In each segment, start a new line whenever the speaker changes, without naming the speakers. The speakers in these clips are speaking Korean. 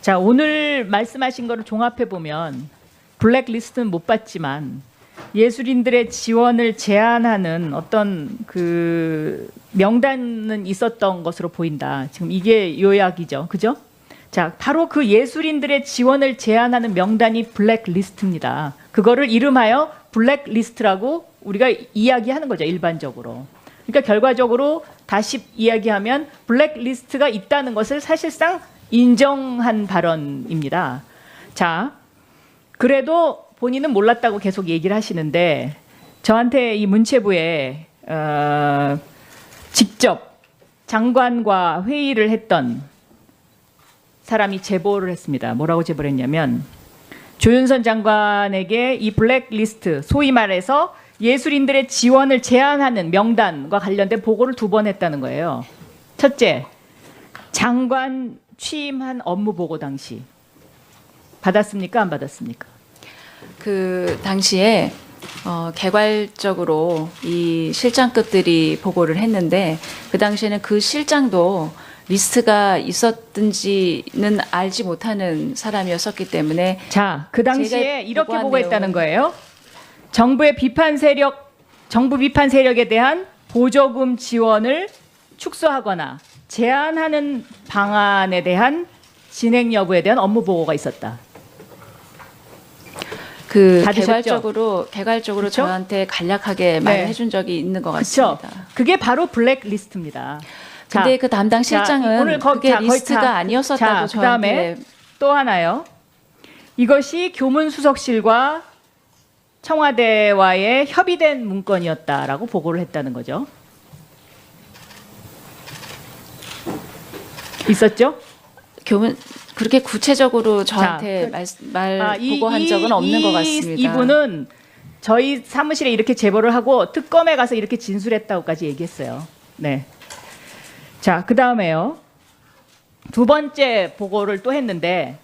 자, 오늘 말씀하신 거를 종합해 보면 블랙리스트는 못 받지만 예술인들의 지원을 제한하는 어떤 그 명단은 있었던 것으로 보인다. 지금 이게 요약이죠. 그죠? 자, 바로 그 예술인들의 지원을 제한하는 명단이 블랙리스트입니다. 그거를 이름하여 블랙리스트라고 우리가 이야기하는 거죠, 일반적으로. 그러니까 결과적으로 다시 이야기하면 블랙리스트가 있다는 것을 사실상 인정한 발언입니다. 자, 그래도 본인은 몰랐다고 계속 얘기를 하시는데 저한테 이 문체부에 어, 직접 장관과 회의를 했던 사람이 제보를 했습니다. 뭐라고 제보를 했냐면 조윤선 장관에게 이 블랙리스트 소위 말해서 예술인들의 지원을 제한하는 명단과 관련된 보고를 두 번 했다는 거예요. 첫째, 장관 취임한 업무 보고 당시 받았습니까? 안 받았습니까?
그 당시에 어, 개괄적으로 이 실장급들이 보고를 했는데 그 당시에는 그 실장도 리스트가 있었든지는 알지 못하는 사람이었었기 때문에
자, 그 당시에 이렇게 보고했다는 거예요. 정부의 비판 세력, 정부 비판 세력에 대한 보조금 지원을 축소하거나 제한하는 방안에 대한 진행 여부에 대한 업무 보고가 있었다.
그? 개괄적으로 개괄적으로
그쵸?
저한테 간략하게 말을
네.
해준 적이 있는 것. 같습니다.
그게 바로 블랙리스트입니다. 자,
근데 그 담당
자,
실장은
오늘 거-
그게
자,
리스트가
자,
아니었었다고
자,
저한테
또 하나요. 이것이 교문 수석실과 청와대와의 협의된 문건이었다라고 보고를 했다는 거죠. 있었죠?
교문 그렇게 구체적으로 저한테
그-
말, 말
아, 이-
보고한
이-
적은 없는
이-
것 같습니다.
이분은 저희 사무실에 이렇게 제보를 하고 특검에 가서 이렇게 진술했다고까지 얘기했어요. 네. 자, 그 다음에요. 두 번째 보고를 또 했는데,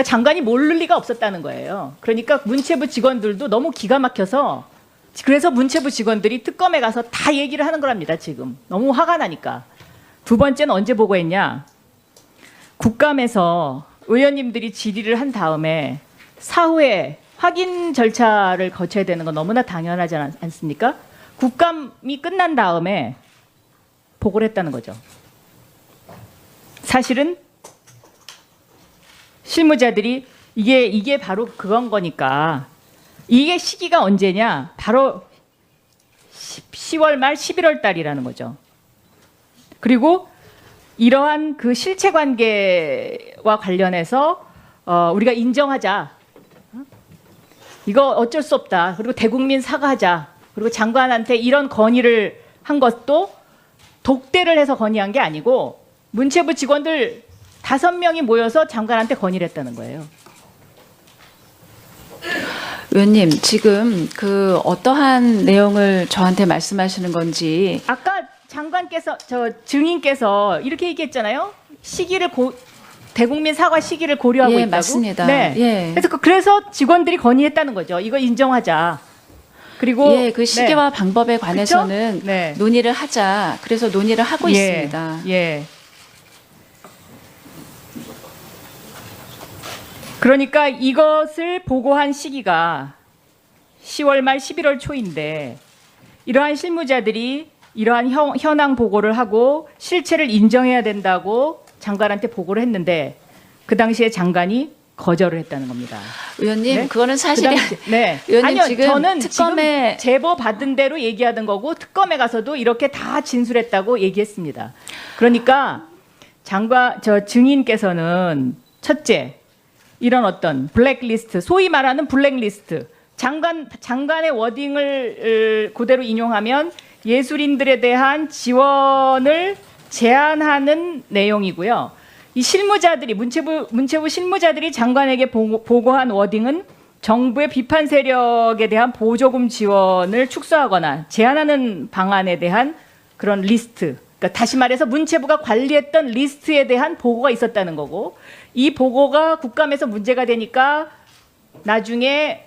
그러니까 장관이 모를 리가 없었다는 거예요. 그러니까 문체부 직원들도 너무 기가 막혀서, 그래서 문체부 직원들이 특검에 가서 다 얘기를 하는 거랍니다, 지금. 너무 화가 나니까. 두 번째는 언제 보고했냐? 국감에서 의원님들이 질의를 한 다음에 사후에 확인 절차를 거쳐야 되는 건 너무나 당연하지 않- 않습니까? 국감이 끝난 다음에 보고를 했다는 거죠. 사실은 실무자들이 이게 이게 바로 그건 거니까 이게 시기가 언제냐? 바로 10, 월말 11월 달이라는 거죠. 그리고 이러한 그 실체 관계와 관련해서 어, 우리가 인정하자. 어? 이거 어쩔 수 없다. 그리고 대국민 사과하자. 그리고 장관한테 이런 건의를 한 것도 독대를 해서 건의한 게 아니고 문체부 직원들 다섯 명이 모여서 장관한테 건의를 했다는 거예요.
의원님 지금 그 어떠한 내용을 저한테 말씀하시는 건지
아까 장관께서 저 증인께서 이렇게 얘기했잖아요. 시기를 고 대국민 사과 시기를 고려하고
예,
있다고.
맞습니다.
네.
예.
그래서 그- 그래서 직원들이 건의했다는 거죠. 이거 인정하자. 그리고
예, 그 시기와 방법에 관해서는
네.
논의를 하자. 그래서 논의를 하고
예,
있습니다.
예. 그러니까 이것을 보고한 시기가 10월 말 11월 초인데 이러한 실무자들이 이러한 현, 현황 보고를 하고 실체를 인정해야 된다고 장관한테 보고를 했는데 그 당시에 장관이 거절을 했다는 겁니다.
의원님
네?
그거는
그
사실이
당시- 네.
의원님
아니요,
지금
저는
특검에-
지금 제보 받은 대로 얘기하던 거고 특검에 가서도 이렇게 다 진술했다고 얘기했습니다. 그러니까 장관 저 증인께서는 첫째 이런 어떤 블랙리스트 소위 말하는 블랙리스트 장관 장관의 워딩을 으, 그대로 인용하면 예술인들에 대한 지원을 제한하는 내용이고요. 이 실무자들이 문체부 문체부 실무자들이 장관에게 보고, 보고한 워딩은 정부의 비판 세력에 대한 보조금 지원을 축소하거나 제한하는 방안에 대한 그런 리스트. 그러니까 다시 말해서 문체부가 관리했던 리스트에 대한 보고가 있었다는 거고 이 보고가 국감에서 문제가 되니까 나중에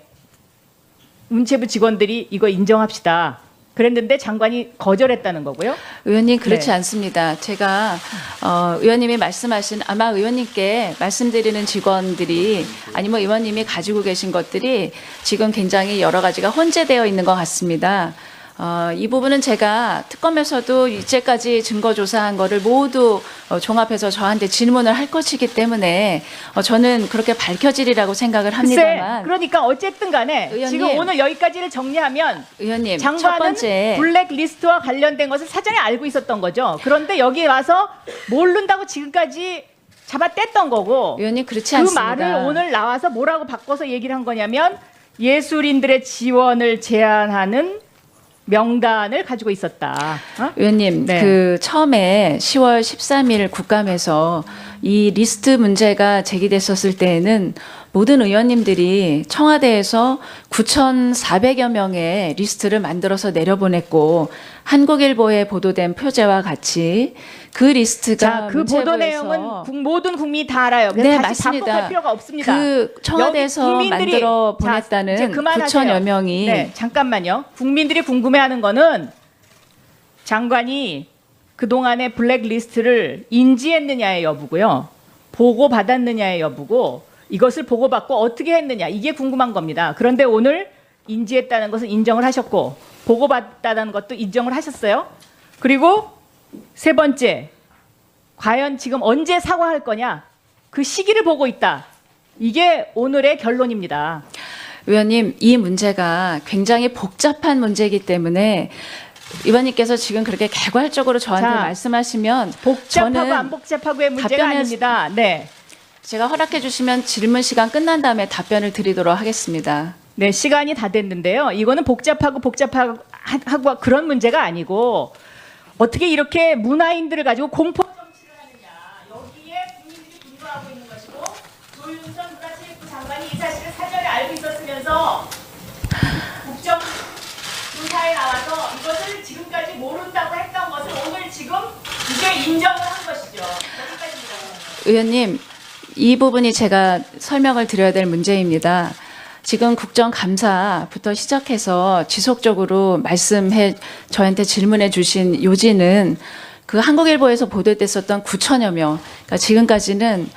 문체부 직원들이 이거 인정합시다. 그랬는데 장관이 거절했다는 거고요.
의원님 그렇지
네.
않습니다. 제가 어, 의원님이 말씀하신 아마 의원님께 말씀드리는 직원들이 아니면 의원님이 가지고 계신 것들이 지금 굉장히 여러 가지가 혼재되어 있는 것 같습니다. 어, 이 부분은 제가 특검에서도 이제까지 증거 조사한 거를 모두 어, 종합해서 저한테 질문을 할 것이기 때문에 어, 저는 그렇게 밝혀지리라고 생각을
글쎄,
합니다만
그러니까 어쨌든 간에
의원님.
지금 오늘 여기까지를 정리하면
의원님 첫
장관은
번째
블랙리스트와 관련된 것을 사전에 알고 있었던 거죠. 그런데 여기 와서 모른다고 지금까지 잡아 뗐던 거고
의원님 그렇지
그
않습니다.
말을 오늘 나와서 뭐라고 바꿔서 얘기를 한 거냐면 예술인들의 지원을 제한하는 명단을 가지고 있었다. 어?
의원님,
네.
그 처음에 10월 13일 국감에서 이 리스트 문제가 제기됐었을 때에는 모든 의원님들이 청와대에서 9,400여 명의 리스트를 만들어서 내려보냈고 한국일보에 보도된 표제와 같이 그 리스트가
자, 그 보도 내용은 국- 모든 국민이 다 알아요.
네, 맞습니다.
반복할 필요가 없습니다.
그 청와대에서 만들어
자,
보냈다는
그만하세요.
9천여 명이
네, 잠깐만요. 국민들이 궁금해하는 거는 장관이 그 동안의 블랙리스트를 인지했느냐의 여부고요. 보고 받았느냐의 여부고 이것을 보고받고 어떻게 했느냐 이게 궁금한 겁니다. 그런데 오늘 인지했다는 것은 인정을 하셨고 보고받았다는 것도 인정을 하셨어요. 그리고 세 번째 과연 지금 언제 사과할 거냐 그 시기를 보고 있다. 이게 오늘의 결론입니다.
의원님, 이 문제가 굉장히 복잡한 문제이기 때문에 의원님께서 지금 그렇게 개괄적으로 저한테
자,
말씀하시면
복잡하고 안 복잡하고의 문제가 아닙니다. 네.
제가 허락해 주시면 질문 시간 끝난 다음에 답변을 드리도록 하겠습니다.
네, 시간이 다 됐는데요. 이거는 복잡하고 복잡하고 하고 그런 문제가 아니고 어떻게 이렇게 문화인들을 가지고 공포 정치를 하느냐. 여기에 국민들이 분노하고 있는 것이고 조윤선 문화체육부 장관이 이 사실을 사전에 알고 있었으면서 국정 조사에 나와서 이것을 지금까지 모른다고 했던 것을 오늘 지금 이제 인정을 한 것이죠. 여기까지입니다.
의원님, 이 부분이 제가 설명을 드려야 될 문제입니다. 지금 국정감사부터 시작해서 지속적으로 말씀해 저한테 질문해 주신 요지는 그 한국일보에서 보도됐었던 9천여 명, 그러니까 지금까지는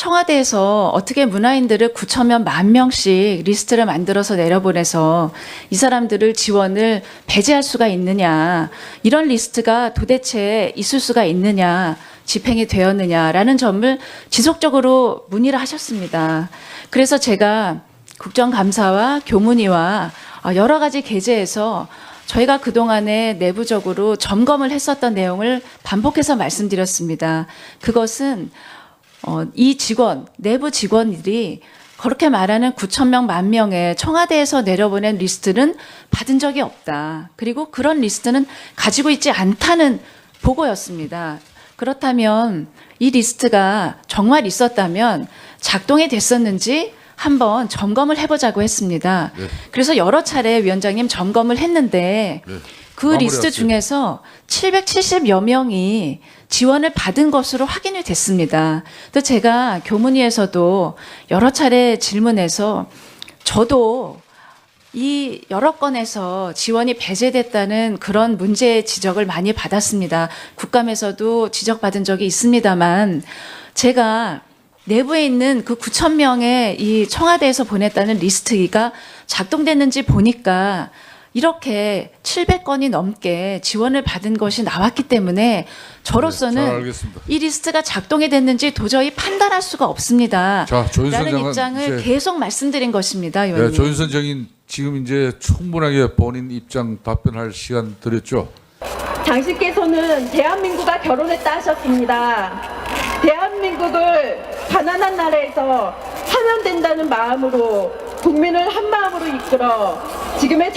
청와대에서 어떻게 문화인들을 9천명 만 명씩 리스트를 만들어서 내려보내서 이 사람들을 지원을 배제할 수가 있느냐 이런 리스트가 도대체 있을 수가 있느냐 집행이 되었느냐라는 점을 지속적으로 문의를 하셨습니다. 그래서 제가 국정감사와 교문위와 어, 여러 가지 계제에서 저희가 그동안에 내부적으로 점검을 했었던 내용을 반복해서 말씀드렸습니다. 그것은 어, 이 직원, 내부 직원들이 그렇게 말하는 9천 명, 만 명의 청와대에서 내려보낸 리스트는 받은 적이 없다. 그리고 그런 리스트는 가지고 있지 않다는 보고였습니다. 그렇다면 이 리스트가 정말 있었다면 작동이 됐었는지 한번 점검을 해보자고 했습니다.
네.
그래서 여러 차례 위원장님 점검을 했는데
네.
그. 리스트 중에서 770여 명이 지원을 받은 것으로 확인이 됐습니다. 또 제가 교문위에서도 여러 차례 질문해서 저도 이 여러 건에서 지원이 배제됐다는 그런 문제 지적을 많이 받았습니다. 국감에서도 지적받은 적이 있습니다만 제가 내부에 있는 그 9천 명의 이 청와대에서 보냈다는 리스트가 작동됐는지 보니까 이렇게 700건이 넘게 지원을 받은 것이 나왔기 때문에
네, 잘
저로서는
알겠습니다.
이 리스트가 작동이 됐는지 도저히 판단할 수가 없습니다.
자, 조윤선
라는
장관
입장을
이제-
계속 말씀드린 것입니다,
네,
의원님.
조윤선 정인 지금 이제 충분하게 본인 입장 답변할 시간 드렸죠.
당신께서는 대한민국과 결혼했다 하셨습니다. 대한민국을 가난한 나라에서 하면 된다는 마음으로 국민을 한 마음으로 이끌어 지금의